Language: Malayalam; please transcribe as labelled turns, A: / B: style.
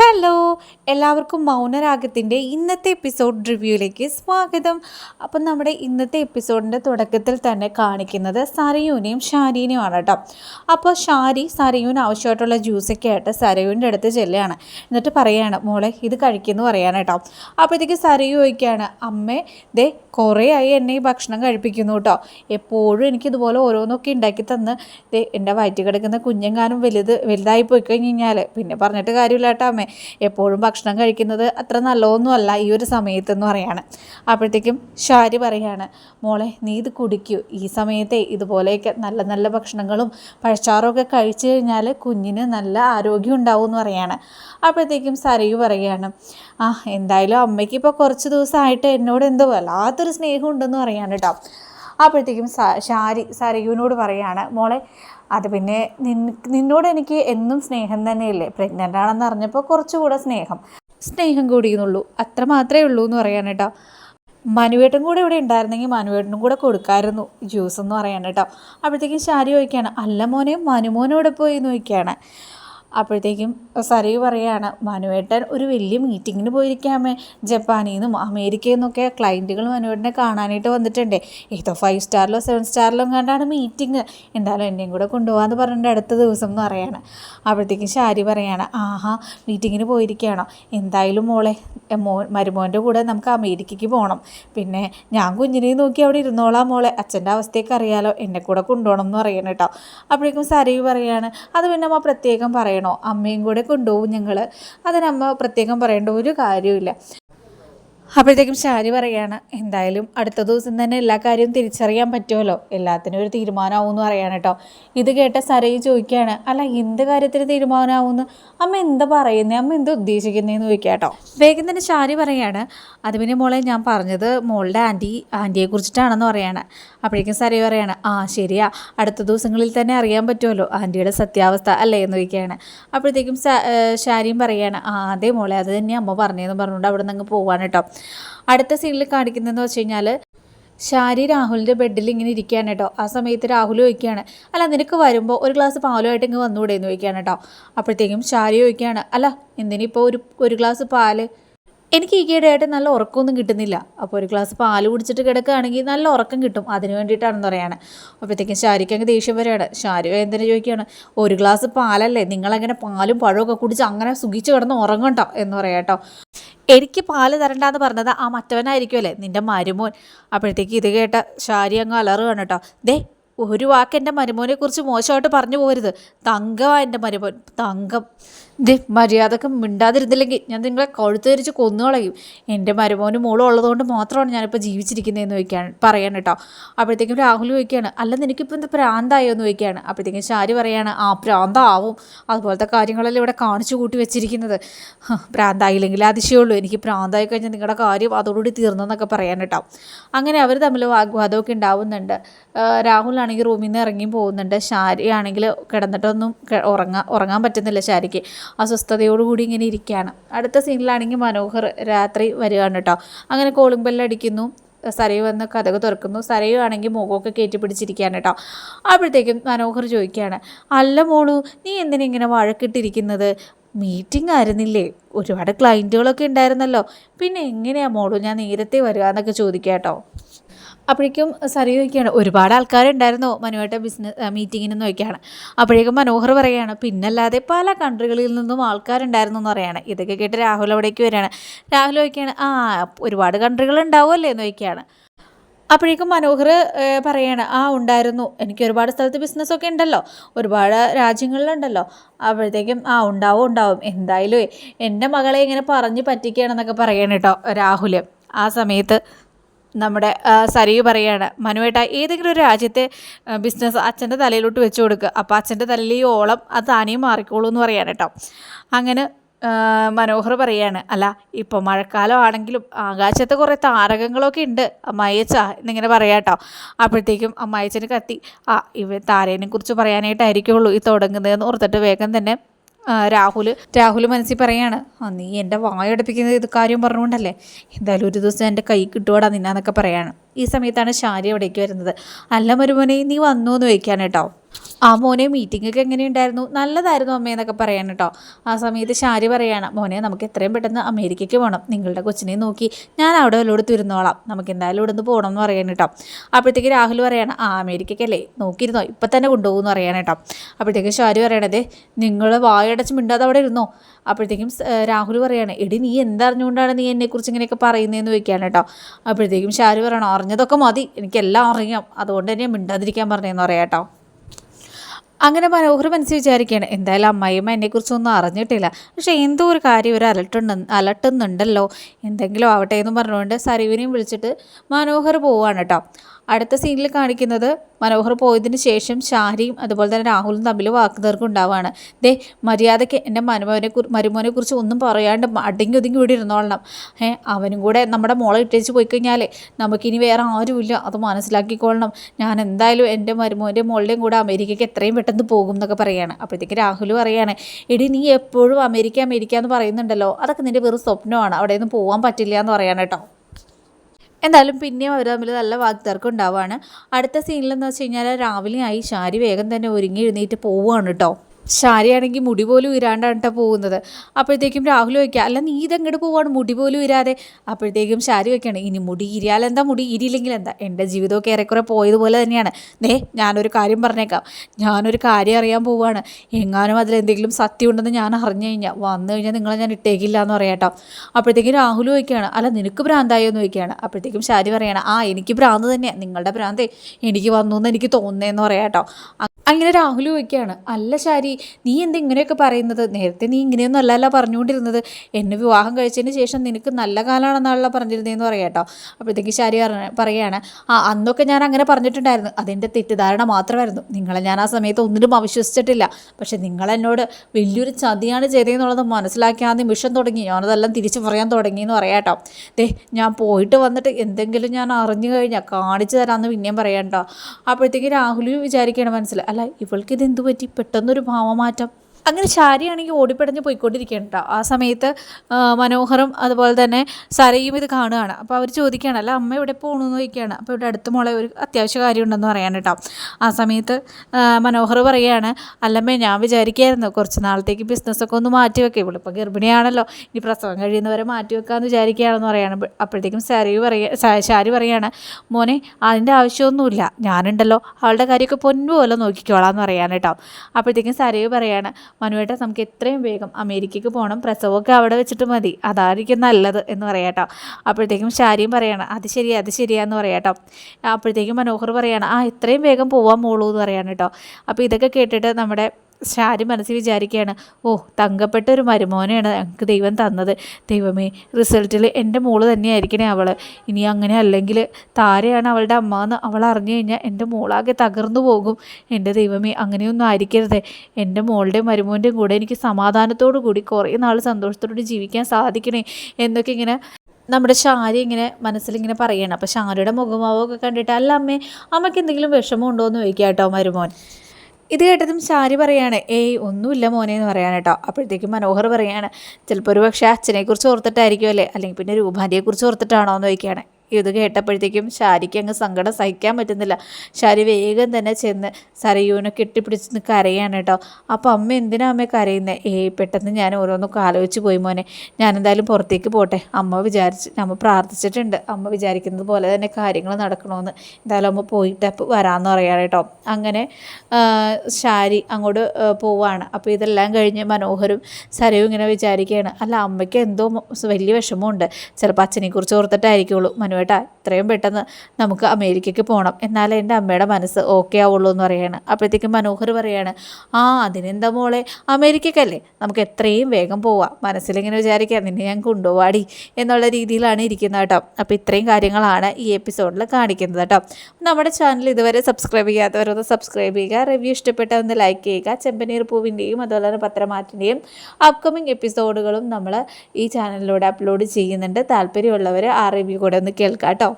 A: ഹലോ എല്ലാവർക്കും മൗനരാഗത്തിന്റെ ഇന്നത്തെ എപ്പിസോഡ് റിവ്യൂയിലേക്ക് സ്വാഗതം. അപ്പം നമ്മുടെ ഇന്നത്തെ എപ്പിസോഡിന്റെ തുടക്കത്തിൽ തന്നെ കാണിക്കുന്നത് സരയൂനെയും ഷാരീനെയും ആണ് കേട്ടോ. അപ്പോൾ ഷാരി സരയൂൻ ആവശ്യമായിട്ടുള്ള ജ്യൂസൊക്കെ ആയിട്ട് സരയൂന്റെ അടുത്ത് ചെല്ലുകയാണ്. എന്നിട്ട് പറയാണ് മോളെ ഇത് കഴിക്കുമെന്ന് പറയാണ് കേട്ടോ. അപ്പോഴത്തേക്ക് സരയു ചോദിക്കുകയാണ് അമ്മേ ദേ കുറേ ആയി എന്നെ ഈ ഭക്ഷണം കഴിപ്പിക്കുന്നു കേട്ടോ. എപ്പോഴും എനിക്കിതുപോലെ ഓരോന്നൊക്കെ ഉണ്ടാക്കി തന്ന് ദേ എന്റെ വയറ്റിൽ കിടക്കുന്ന കുഞ്ഞെങ്ങാനും വലുത് വലുതായി പോയി കഴിഞ്ഞ് കഴിഞ്ഞാൽ പിന്നെ പറഞ്ഞിട്ട് കാര്യമില്ല കേട്ടോ അമ്മേ. എപ്പോഴും ഭക്ഷണം കഴിക്കുന്നത് അത്ര നല്ലതൊന്നുമല്ല ഈ ഒരു സമയത്തെന്ന് പറയാണ്. അപ്പോഴത്തേക്കും ഷാരി പറയാണ് മോളെ നീ ഇത് കുടിക്കൂ. ഈ സമയത്തെ ഇതുപോലെയൊക്കെ നല്ല നല്ല ഭക്ഷണങ്ങളും പഴച്ചാറുമൊക്കെ കഴിച്ചു കഴിഞ്ഞാൽ കുഞ്ഞിന് നല്ല ആരോഗ്യം ഉണ്ടാവും എന്ന് പറയാണ്. അപ്പോഴത്തേക്കും സരയു പറയാണ് ആ എന്തായാലും അമ്മയ്ക്ക് ഇപ്പോൾ കുറച്ച് ദിവസമായിട്ട് എന്നോട് എന്തോ വല്ലാത്തൊരു സ്നേഹം ഉണ്ടെന്ന് പറയാണ് കേട്ടോ. അപ്പോഴത്തേക്കും ശാരി സരയുവിനോട് പറയാണ് മോളെ അത് പിന്നെ നിന്നോട് എനിക്ക് എന്നും സ്നേഹം തന്നെയല്ലേ? പ്രഗ്നന്റ് ആണെന്ന് അറിഞ്ഞപ്പോൾ കുറച്ചുകൂടെ സ്നേഹം. സ്നേഹം കൂടിയെന്നുള്ളൂ അത്ര മാത്രമേ ഉള്ളൂ എന്ന് പറയാൻ കേട്ടോ മനുവേട്ടൻ കൂടെ ഇവിടെ ഉണ്ടായിരുന്നെങ്കിൽ മനുവേട്ടനും കൂടെ കൊടുക്കായിരുന്നു. ജ്യൂസ് എന്ന് പറയാൻ കേട്ടോ അപ്പോഴത്തേക്കും ഷാരി ചോദിക്കുകയാണ് അല്ല മോനെ മനുമോനോടെ പോയി എന്ന് ചോദിക്കുകയാണ്. അപ്പോഴത്തേക്കും സരയു പറയാണ് മനുവേട്ടൻ ഒരു വലിയ മീറ്റിങ്ങിന് പോയിരിക്കാമേ. ജപ്പാനിൽ നിന്നും അമേരിക്കയിൽ നിന്നൊക്കെ ക്ലയന്റുകൾ മനുവേട്ടനെ കാണാനായിട്ട് വന്നിട്ടുണ്ട്. ഏതോ ഫൈവ് സ്റ്റാറിലോ സെവൻ സ്റ്റാറിലോ കണ്ടാണ് മീറ്റിംഗ് എന്തായാലും എന്നെയും കൂടെ കൊണ്ടുപോകാമെന്ന് പറഞ്ഞിട്ട് അടുത്ത ദിവസം എന്ന് പറയാണ്. അപ്പോഴത്തേക്കും ശാരി പറയാണ് ആഹാ മീറ്റിങ്ങിന് പോയിരിക്കുകയാണോ? എന്തായാലും മോളെ മോ മരുമോന്റെ കൂടെ നമുക്ക് അമേരിക്കയ്ക്ക് പോകണം പിന്നെ ഞാൻ കുഞ്ഞിനെ നോക്കി അവിടെ ഇരുന്നോളാം മോളെ. അച്ഛന്റെ അവസ്ഥയൊക്കെ അറിയാലോ. എന്നെ കൂടെ കൊണ്ടുപോകണം എന്ന് പറയണം കേട്ടോ അപ്പോഴേക്കും സരയു പറയാണ് അത് പിന്നെ അമ്മ പ്രത്യേകം പറയണോ? അമ്മയും കൂടെ കൊണ്ടുപോകും ഞങ്ങൾ അതിനമ്മ പ്രത്യേകം പറയേണ്ട ഒരു കാര്യമില്ല അപ്പോഴത്തേക്കും ഷാരി പറയാണ് എന്തായാലും അടുത്ത ദിവസം തന്നെ എല്ലാ കാര്യവും തിരിച്ചറിയാൻ പറ്റുമല്ലോ. എല്ലാത്തിനും ഒരു തീരുമാനമാവും എന്ന് പറയാണ് കേട്ടോ. ഇത് കേട്ട സരയി ചോദിക്കുകയാണ് അല്ല എന്ത് കാര്യത്തിന് തീരുമാനമാവുമെന്ന്? അമ്മ എന്താ പറയുന്നത് അമ്മ എന്താ ഉദ്ദേശിക്കുന്നതെന്ന് ചോദിക്കുക കേട്ടോ. വേഗം തന്നെ ഷാരി പറയാണ് അത് പിന്നെ മോളെ ഞാൻ പറഞ്ഞത് മോളുടെ ആന്റി ആന്റിയെ കുറിച്ചിട്ടാണെന്ന് പറയാണ്. അപ്പോഴേക്കും സരയു പറയാണ് ആ ശരിയാ. അടുത്ത ദിവസങ്ങളിൽ തന്നെ അറിയാൻ പറ്റുമല്ലോ ആന്റിയുടെ സത്യാവസ്ഥ അല്ലേ? എന്ന് ചോദിക്കുകയാണ്. അപ്പോഴത്തേക്കും ഷാരിയും പറയാണ് ആ അതെ മോളെ അത് തന്നെ അമ്മ പറഞ്ഞതെന്ന് പറഞ്ഞുകൊണ്ട് അവിടെ നിന്ന് അങ്ങ് പോവാണ് കേട്ടോ. അടുത്ത സീനിൽ കാണിക്കുന്നതെന്ന് വെച്ച് കഴിഞ്ഞാൽ ഷാരി രാഹുലിന്റെ ബെഡിൽ ഇങ്ങനെ ഇരിക്കുകയാണ് കേട്ടോ. ആ സമയത്ത് രാഹുൽ ചോദിക്കുകയാണ് അല്ല നിനക്ക് വരുമ്പോൾ ഒരു ഗ്ലാസ് പാലുമായിട്ട് ഇങ്ങ് വന്നുകൂടെ എന്ന് ചോദിക്കുകയാണ് കേട്ടോ. അപ്പോഴത്തേക്കും ഷാരി ചോദിക്കുകയാണ് അല്ല എന്തിനിപ്പോൾ ഒരു ഒരു ഗ്ലാസ് പാൽ? എനിക്ക് ഈ കീടയായിട്ട് നല്ല ഉറക്കമൊന്നും കിട്ടുന്നില്ല. അപ്പോൾ ഒരു ഗ്ലാസ് പാൽ കുടിച്ചിട്ട് കിടക്കുകയാണെങ്കിൽ നല്ല ഉറക്കം കിട്ടും. അതിന് വേണ്ടിയിട്ടാണെന്ന് പറയാണ്. അപ്പോഴത്തേക്കും ശാരിക്ക് അങ്ങ് ദേഷ്യം വരെയാണ് ശാരി എന്തിനു ചോദിക്കുകയാണ് ഒരു ഗ്ലാസ് പാലല്ലേ? നിങ്ങളങ്ങനെ പാലും പഴമൊക്കെ കുടിച്ച് അങ്ങനെ സുഖിച്ച് കിടന്ന് ഉറങ്ങണ്ട എന്ന് പറയാം കേട്ടോ. എനിക്ക് പാൽ തരണ്ടെന്ന് പറഞ്ഞത് ആ മറ്റവനായിരിക്കുമല്ലേ? നിന്റെ മരുമോൻ. അപ്പോഴത്തേക്ക് ഇത് കേട്ട ശാരി അങ്ങ് അലറുകയാണ് കേട്ടോ. ദേ ഒരു വാക്ക് എന്റെ മരുമോനെ കുറിച്ച് മോശമായിട്ട് പറഞ്ഞു പോരുത് തങ്കമാണ് എന്റെ മരുമോൻ. തങ്കം. ദേ മര്യാദയ്ക്ക് മിണ്ടാതിരുന്നില്ലെങ്കിൽ ഞാൻ നിങ്ങളെ കഴുത്ത് ധരിച്ച് കൊന്നുകളയും എന്റെ മരുമോനും മോളും ഉള്ളതുകൊണ്ട് മാത്രമാണ് ഞാനിപ്പോൾ ജീവിച്ചിരിക്കുന്നതെന്ന് ചോദിക്കാൻ പറയാൻ കേട്ടോ. അപ്പോഴത്തേക്കും രാഹുൽ ചോദിക്കുകയാണ് അല്ല നിനക്കിപ്പോൾ എന്താ പ്രാന്തായോ? എന്ന് ചോദിക്കുകയാണ്. അപ്പോഴത്തേക്കും ശാരി പറയാണ് ആ പ്രാന്താവും. അതുപോലത്തെ കാര്യങ്ങളെല്ലാം ഇവിടെ കാണിച്ചു കൂട്ടി വെച്ചിരിക്കുന്നത്. പ്രാന്തായില്ലെങ്കിൽ അതിശയമുള്ളൂ എനിക്ക് പ്രാന്തായി കഴിഞ്ഞാൽ നിങ്ങളുടെ കാര്യം അതോടുകൂടി തീർന്നെന്നൊക്കെ പറയാൻ കേട്ടോ. അങ്ങനെ അവർ തമ്മിൽ വാഗ്വാദമൊക്കെ ഉണ്ടാവുന്നുണ്ട്. രാഹുലാണെങ്കിൽ റൂമിൽ നിന്ന് ഇറങ്ങി പോകുന്നുണ്ട്. ശാരി ആണെങ്കിൽ കിടന്നിട്ടൊന്നും ഉറങ്ങാൻ ഉറങ്ങാൻ പറ്റുന്നില്ല ഷാരിക്ക് അസ്വസ്ഥതയോടുകൂടി ഇങ്ങനെ ഇരിക്കുകയാണ്. അടുത്ത സീനിലാണെങ്കിൽ മനോഹർ രാത്രി വരികയാണ് കേട്ടോ. അങ്ങനെ കോളിംഗ് ബെല്ലടിക്കുന്നു സരയു വന്ന് കഥക് തുറക്കുന്നു. സരയു ആണെങ്കിൽ മുഖമൊക്കെ കയറ്റി പിടിച്ചിരിക്കുകയാണ് കേട്ടോ. അപ്പോഴത്തേക്കും മനോഹർ ചോദിക്കുകയാണ് അല്ല മോളു നീ എന്തിനാ ഇങ്ങനെ വഴക്കിട്ടിരിക്കുന്നത്? മീറ്റിംഗ് ആയിരുന്നില്ലേ? ഒരുപാട് ക്ലയന്റുകളൊക്കെ ഉണ്ടായിരുന്നല്ലോ. പിന്നെ എങ്ങനെയാ മോളു ഞാൻ നേരത്തെ വരിക എന്നൊക്കെ ചോദിക്കാം കേട്ടോ. അപ്പോഴേക്കും സരി ചോദിക്കുകയാണ് ഒരുപാട് ആൾക്കാരുണ്ടായിരുന്നു മനുവേട്ട ബിസിനസ് മീറ്റിങ്ങിന് നോക്കിയാണ് അപ്പോഴേക്കും മനോഹർ പറയുകയാണ് പിന്നല്ലാതെ പല കൺട്രികളിൽ നിന്നും ആൾക്കാരുണ്ടായിരുന്നു എന്ന് പറയുകയാണ്. ഇതൊക്കെ കേട്ട് രാഹുൽ അവിടേക്ക് വരികയാണ്. രാഹുൽ ചോദിക്കുകയാണ് ആ ഒരുപാട് കൺട്രികൾ ഉണ്ടാവുമല്ലേ? എന്ന് ചോദിക്കുകയാണ്. അപ്പോഴേക്കും മനോഹർ പറയാണ് ആ ഉണ്ടായിരുന്നു. എനിക്ക് ഒരുപാട് സ്ഥലത്ത് ബിസിനസ്സൊക്കെ ഉണ്ടല്ലോ. ഒരുപാട് രാജ്യങ്ങളിലുണ്ടല്ലോ. അപ്പോഴത്തേക്കും ആ ഉണ്ടാവും ഉണ്ടാവും. എന്തായാലും എന്റെ മകളെ ഇങ്ങനെ പറഞ്ഞ് പറ്റിക്കുകയാണെന്നൊക്കെ പറയണം കേട്ടോ രാഹുൽ ആ സമയത്ത് നമ്മുടെ സരയു പറയാണ് മനുവേട്ട ഏതെങ്കിലും ഒരു രാജ്യത്തെ ബിസിനസ് അച്ഛന്റെ തലയിലോട്ട് വെച്ച് കൊടുക്കുക അപ്പോൾ അച്ഛന്റെ തലയിൽ ഈ ഓളം അത് താനേ മാറിക്കോളൂ എന്ന് പറയാണ് കേട്ടോ. അങ്ങനെ മനോഹർ പറയാണ് അല്ല ഇപ്പോൾ മഴക്കാലമാണെങ്കിലും ആകാശത്ത് കുറേ താരകങ്ങളൊക്കെ ഉണ്ട്. അമ്മായിച്ച എന്നിങ്ങനെ പറയാം കേട്ടോ. അപ്പോഴത്തേക്കും അമ്മായിച്ചന് കത്തി ആ ഇവ താരേനെ കുറിച്ച് പറയാനായിട്ടായിരിക്കുള്ളൂ ഈ തുടങ്ങുന്നതെന്ന് ഓർത്തിട്ട് വേഗം തന്നെ രാഹുൽ രാഹുൽ മനസ്സിൽ പറയാണ് നീ എന്റെ വായടപ്പിക്കുന്നത് ഇത് കാര്യം പറഞ്ഞുകൊണ്ടല്ലേ? എന്തായാലും ഒരു ദിവസം എന്റെ കൈ കിട്ടുവാടാ നിന്നാന്നൊക്കെ പറയാണ്. ഈ സമയത്താണ് ശാരി അവിടേക്ക് വരുന്നത്. അല്ല മരുമോനെ നീ വന്നു എന്ന് ചോദിക്കാൻ കേട്ടോ ആ മോനെ മീറ്റിംഗ് ഒക്കെ എങ്ങനെയുണ്ടായിരുന്നു? നല്ലതായിരുന്നു അമ്മേ എന്നൊക്കെ പറയാൻ കേട്ടോ. ആ സമയത്ത് ഷാരി പറയാണ് മോനെ നമുക്ക് എത്രയും പെട്ടെന്ന് അമേരിക്കയ്ക്ക് പോകണം നിങ്ങളുടെ കൊച്ചിനെ നോക്കി ഞാൻ അവിടെ വല്ലോട് തിരുന്നോളാം. നമുക്ക് എന്തായാലും ഇവിടെ നിന്ന് പോകണം എന്ന് പറയാൻ കേട്ടോ. അപ്പോഴത്തേക്ക് രാഹുൽ പറയാണ് ആ അമേരിക്കയ്ക്കല്ലേ? നോക്കിയിരുന്നോ? ഇപ്പം തന്നെ കൊണ്ടുപോകും എന്ന് പറയാൻ കേട്ടോ. അപ്പോഴത്തേക്കും ഷാരി പറയണത് നിങ്ങൾ വായടച്ച് മിണ്ടാതെ അവിടെ ഇരുന്നോ? അപ്പോഴത്തേക്കും രാഹുൽ പറയാണ് എടി നീ എന്തറിഞ്ഞുകൊണ്ടാണ് നീ എന്നെക്കുറിച്ച് ഇങ്ങനെയൊക്കെ പറയുന്നതെന്ന് വയ്ക്കാണ് കേട്ടോ? അപ്പോഴത്തേക്കും ഷാരി പറയണം അറിഞ്ഞതൊക്കെ മതി. എനിക്കെല്ലാം അറിയാം. അതുകൊണ്ട് തന്നെ മിണ്ടാതിരിക്കാൻ പറഞ്ഞതെന്ന് പറയാം കേട്ടോ. അങ്ങനെ മനോഹർ മനസ്സിൽ വിചാരിക്കുകയാണ്. എന്തായാലും അമ്മായിമ്മ എന്നെക്കുറിച്ചൊന്നും അറിഞ്ഞിട്ടില്ല. പക്ഷേ എന്തോ ഒരു കാര്യം ഒരു അലട്ടുണ്ട് അലട്ടുന്നുണ്ടല്ലോ. എന്തെങ്കിലും ആവട്ടെ എന്ന് പറഞ്ഞുകൊണ്ട് സരീവിനെയും വിളിച്ചിട്ട് മനോഹർ പോവാണ് കേട്ടോ. അടുത്ത സീനിൽ കാണിക്കുന്നത് മനോഹർ പോയതിന് ശേഷം ഷാരിയും അതുപോലെ തന്നെ രാഹുലും തമ്മിൽ വാക്കുതീർക്കും ഉണ്ടാവുകയാണ് ദേ മര്യാദയ്ക്ക് എന്റെ മരുമോനെ മരുമോനെ കുറിച്ച് ഒന്നും പറയാണ്ട് അടങ്ങി ഒതുങ്ങി ഇവിടെ ഇരുന്നോളണം. ഏ അവനും കൂടെ നമ്മുടെ മോളെ ഇട്ടേച്ച് പോയി കഴിഞ്ഞാൽ നമുക്കിനി വേറെ ആരുമില്ല. അത് മനസ്സിലാക്കിക്കൊള്ളണം. ഞാൻ എന്തായാലും എന്റെ മരുമോന്റെ മോളുടെയും കൂടെ അമേരിക്കയ്ക്ക് എത്രയും പെട്ടെന്ന് പോകും എന്നൊക്കെ പറയുകയാണ് അപ്പോഴത്തേക്ക് രാഹുൽ പറയുകയാണ് എടി നീ എപ്പോഴും അമേരിക്ക അമേരിക്ക എന്ന് പറയുന്നുണ്ടല്ലോ. അതൊക്കെ നിന്റെ വെറും സ്വപ്നമാണ്. അവിടെ നിന്ന് പോകാൻ പറ്റില്ല എന്ന് പറയാണ് എന്തായാലും പിന്നെയും അവർ തമ്മിൽ നല്ല വാക്തർക്കം ഉണ്ടാവുകയാണ് അടുത്ത സീനിലെന്ന് വെച്ച് കഴിഞ്ഞാൽ രാവിലെ ആയി ശാരി വേഗം തന്നെ ഒരുങ്ങി എഴുന്നേറ്റ് പോവുകയാണ് കേട്ടോ ശാരിയാണെങ്കിൽ മുടി പോലും ഇരാണ്ടാണ് പോകുന്നത്. അപ്പോഴത്തേക്കും രാഹുൽ വയ്ക്കുക അല്ല നീ ഇതെങ്ങോട്ട് പോവാണ്? മുടി പോലും ഇരാതെ അപ്പോഴത്തേക്കും ശാരി വയ്ക്കുകയാണ് ഇനി മുടി ഇരിയാലെന്താ മുടി ഇരിയില്ലെങ്കിൽ എന്താ? എന്റെ ജീവിതമൊക്കെ ഏറെക്കുറെ പോയതുപോലെ തന്നെയാണ്. ദേ ഞാനൊരു കാര്യം പറഞ്ഞേക്കാം. ഞാനൊരു കാര്യം അറിയാൻ പോവുകയാണ് എങ്ങാനും അതിലെന്തെങ്കിലും സത്യം ഉണ്ടെന്ന് ഞാൻ അറിഞ്ഞു കഴിഞ്ഞാൽ വന്നു കഴിഞ്ഞാൽ നിങ്ങളെ ഞാൻ ഇട്ടേക്കില്ല എന്ന് പറയാട്ടോ. അപ്പോഴത്തേക്കും രാഹുൽ വയ്ക്കുകയാണ് അല്ല നിനക്ക് ഭ്രാന്തായോ? എന്ന് വയ്ക്കുകയാണ് അപ്പോഴത്തേക്കും ശാരി പറയണം ആ എനിക്ക് ഭ്രാന്ത് തന്നെയാണ് നിങ്ങളുടെ ഭ്രാന്തേ എനിക്ക് വന്നു എന്ന് എനിക്ക് തോന്നുന്നതെന്ന് പറയാട്ടോ. അങ്ങനെ രാഹുൽ ചോദിക്കുകയാണ് അല്ല ശാരി നീ എന്താ ഇങ്ങനെയൊക്കെ പറയുന്നത്? നേരത്തെ നീ ഇങ്ങനെയൊന്നും അല്ലല്ല പറഞ്ഞുകൊണ്ടിരുന്നത്. എന്നെ വിവാഹം കഴിച്ചതിന് ശേഷം നിനക്ക് നല്ല കാലമാണെന്നാണല്ലോ പറഞ്ഞിരുന്നതെന്ന് പറയാം കേട്ടോ. അപ്പോഴത്തേക്ക് ശാരി പറയുകയാണ് ആ അന്നൊക്കെ ഞാൻ അങ്ങനെ പറഞ്ഞിട്ടുണ്ടായിരുന്നു. അതെന്റെ തെറ്റിദ്ധാരണ മാത്രമായിരുന്നു. നിങ്ങളെ ഞാൻ ആ സമയത്ത് ഒന്നിനും അവിശ്വസിച്ചിട്ടില്ല. പക്ഷേ നിങ്ങളെന്നോട് വലിയൊരു ചതിയാണ് ചെയ്തതെന്നുള്ളത് മനസ്സിലാക്കി ആ നിമിഷം തുടങ്ങി. ഞാനതെല്ലാം തിരിച്ചു പറയാൻ തുടങ്ങി എന്ന് കേട്ടോ. ദേ ഞാൻ പോയിട്ട് വന്നിട്ട് എന്തെങ്കിലും ഞാൻ അറിഞ്ഞു കഴിഞ്ഞാൽ കാണിച്ചു തരാമെന്ന് പിന്നെയും പറയാം കേട്ടോ. അപ്പോഴത്തേക്ക് രാഹുൽ വിചാരിക്കണം മനസ്സിലായി അല്ല ഇവൾക്ക് പറ്റി പെട്ടെന്നൊരു ഭാവമാറ്റം. അങ്ങനെ ശാരിയാണെങ്കിൽ ഓടിപ്പടഞ്ഞ് പോയിക്കൊണ്ടിരിക്കുകയാണ് കേട്ടോ. ആ സമയത്ത് മനോഹറും അതുപോലെ തന്നെ സരയും ഇത് കാണുകയാണ്. അപ്പോൾ അവർ ചോദിക്കുകയാണ് അല്ല അമ്മ ഇവിടെ പോകണമെന്ന് ചോദിക്കുകയാണ്. അപ്പോൾ ഇവിടെ അടുത്ത മോളെ ഒരു അത്യാവശ്യ കാര്യമുണ്ടെന്ന് പറയാൻ കേട്ടോ. ആ സമയത്ത് മനോഹർ പറയുകയാണ് അല്ലമ്മേ ഞാൻ വിചാരിക്കുകയായിരുന്നു കുറച്ച് നാളത്തേക്ക് ബിസിനസ്സൊക്കെ ഒന്ന് മാറ്റി വെക്കുക ഇവളിപ്പോൾ ഗർഭിണിയാണല്ലോ. ഇനി പ്രസവം കഴിയുന്നവരെ മാറ്റി വെക്കാമെന്ന് വിചാരിക്കുകയാണെന്ന് പറയാണ്. അപ്പോഴത്തേക്കും സാരി പറയുക ശാരി പറയുകയാണ് മോനെ അതിന്റെ ആവശ്യമൊന്നുമില്ല. ഞാനുണ്ടല്ലോ. അവളുടെ കാര്യമൊക്കെ പൊന്നുപോലെ നോക്കിക്കോളാം എന്ന് പറയാൻ കേട്ടോ. അപ്പോഴത്തേക്കും സരയ് പറയാണ് മനുവേട്ട നമുക്ക് എത്രയും വേഗം അമേരിക്കയ്ക്ക് പോകണം പ്രസവമൊക്കെ അവിടെ വെച്ചിട്ട് മതി. അതായിരിക്കും നല്ലത് എന്ന് പറയാട്ടോ. അപ്പോഴത്തേക്കും ശാരിയും പറയണം അത് ശരിയാ അത് ശരിയാന്ന് പറയാട്ടോ. അപ്പോഴത്തേക്കും മനോഹർ പറയാണ് ആ എത്രയും വേഗം പോവാൻ മോളൂ എന്ന് പറയാണ് കേട്ടോ. അപ്പോൾ ഇതൊക്കെ കേട്ടിട്ട് നമ്മുടെ ഷാരി മനസ്സിൽ വിചാരിക്കുകയാണ് ഓ തങ്കപ്പെട്ട ഒരു മരുമോനെയാണ് ഞങ്ങൾക്ക് ദൈവം തന്നത്. ദൈവമേ റിസൾട്ടിൽ എന്റെ മോൾ തന്നെയായിരിക്കണേ അവൾ ഇനി അങ്ങനെ അല്ലെങ്കിൽ താരയാണ് അവളുടെ അമ്മ എന്ന് അവൾ അറിഞ്ഞു കഴിഞ്ഞാൽ എന്റെ മോളാകെ തകർന്നു പോകും. എന്റെ ദൈവമേ അങ്ങനെയൊന്നും ആയിരിക്കരുതേ. എന്റെ മോളുടെ മരുമോന്റെയും കൂടെ എനിക്ക് സമാധാനത്തോടു കൂടി കുറേ നാൾ സന്തോഷത്തോടെ ജീവിക്കാൻ സാധിക്കണേ എന്നൊക്കെ ഇങ്ങനെ നമ്മുടെ ഷാരി ഇങ്ങനെ മനസ്സിലിങ്ങനെ പറയണം. അപ്പോൾ ഷാരിയുടെ മുഖമാവൊക്കെ കണ്ടിട്ട് അല്ല അമ്മേ അമ്മയ്ക്ക് എന്തെങ്കിലും വിഷമമുണ്ടോ എന്ന് ചോദിക്കാം കേട്ടോ മരുമോൻ. ഇത് കേട്ടതും ശാരി പറയാണ് ഏയ് ഒന്നുമില്ല മോനെ എന്ന് പറയാൻ കേട്ടോ. അപ്പോഴത്തേക്കും മനോഹർ പറയാണ് ചിലപ്പോൾ ഒരു പക്ഷേ അച്ഛനെക്കുറിച്ച് ഓർത്തിട്ടായിരിക്കും അല്ലേ? അല്ലെങ്കിൽ പിന്നെ രൂപാന്റെയെക്കുറിച്ച് ഓർത്തിട്ടാണോ? എന്ന് ചോദിക്കുകയാണ്. ഇത് കേട്ടപ്പോഴത്തേക്കും ഷാരിക്ക് അങ്ങ് സങ്കടം സഹിക്കാൻ പറ്റുന്നില്ല. ഷാരി വേഗം തന്നെ ചെന്ന് സരയൂനെ കെട്ടിപ്പിടിച്ച് നിന്ന് കരയാണ് കേട്ടോ. അപ്പോൾ അമ്മ എന്തിനാ അമ്മ കരയുന്നത് ഏയ് പെട്ടെന്ന് ഞാൻ ഓരോന്നൊക്കെ ആലോചിച്ച് പോയി മോനെ. ഞാൻ എന്തായാലും പുറത്തേക്ക് പോട്ടെ. അമ്മ വിചാരിച്ച് നമ്മൾ പ്രാർത്ഥിച്ചിട്ടുണ്ട്. അമ്മ വിചാരിക്കുന്നത് പോലെ തന്നെ കാര്യങ്ങൾ നടക്കണമെന്ന് എന്തായാലും അമ്മ പോയിട്ട് വരാമെന്ന് പറയാം കേട്ടോ. അങ്ങനെ ഷാരി അങ്ങോട്ട് പോവാണ്. അപ്പോൾ ഇതെല്ലാം കഴിഞ്ഞ് മനോഹരും സരയും ഇങ്ങനെ വിചാരിക്കുകയാണ്. അല്ല അമ്മയ്ക്ക് എന്തോ വലിയ വിഷമമുണ്ട്. ചിലപ്പോൾ അച്ഛനെക്കുറിച്ച് ഓർത്തിട്ടായിരിക്കുള്ളൂ. കേട്ടാ എത്രയും പെട്ടെന്ന് നമുക്ക് അമേരിക്കയ്ക്ക് പോകണം എന്നാലേ എന്റെ അമ്മയുടെ മനസ്സ് ഓക്കെ ആവുള്ളൂ എന്ന് പറയാണ്. അപ്പോഴത്തേക്കും മനോഹർ പറയാണ് ആ അതിനെന്താ മോളെ? അമേരിക്കക്കല്ലേ? നമുക്ക് എത്രയും വേഗം പോവാം. മനസ്സിലിങ്ങനെ വിചാരിക്കാം നിന്നെ ഞാൻ കൊണ്ടുപോവാടി എന്നുള്ള രീതിയിലാണ് ഇരിക്കുന്നത് കേട്ടോ. അപ്പോൾ ഇത്രയും കാര്യങ്ങളാണ് ഈ എപ്പിസോഡിൽ കാണിക്കുന്നത് കേട്ടോ. നമ്മുടെ ചാനൽ ഇതുവരെ സബ്സ്ക്രൈബ് ചെയ്യാത്തവരൊന്ന് സബ്സ്ക്രൈബ് ചെയ്യുക. റിവ്യൂ ഇഷ്ടപ്പെട്ട ഒന്ന് ലൈക്ക് ചെയ്യുക. ചെമ്പനീർ പൂവിന്റെയും അതുപോലെ തന്നെ പത്രമാറ്റിന്റെയും അപ്കമിങ് എപ്പിസോഡുകളും നമ്മൾ ഈ ചാനലിലൂടെ അപ്ലോഡ് ചെയ്യുന്നുണ്ട്. താല്പര്യമുള്ളവർ ആ റിവ്യൂ കൂടെ ഒന്ന് കേൾക്കാം കേട്ടോ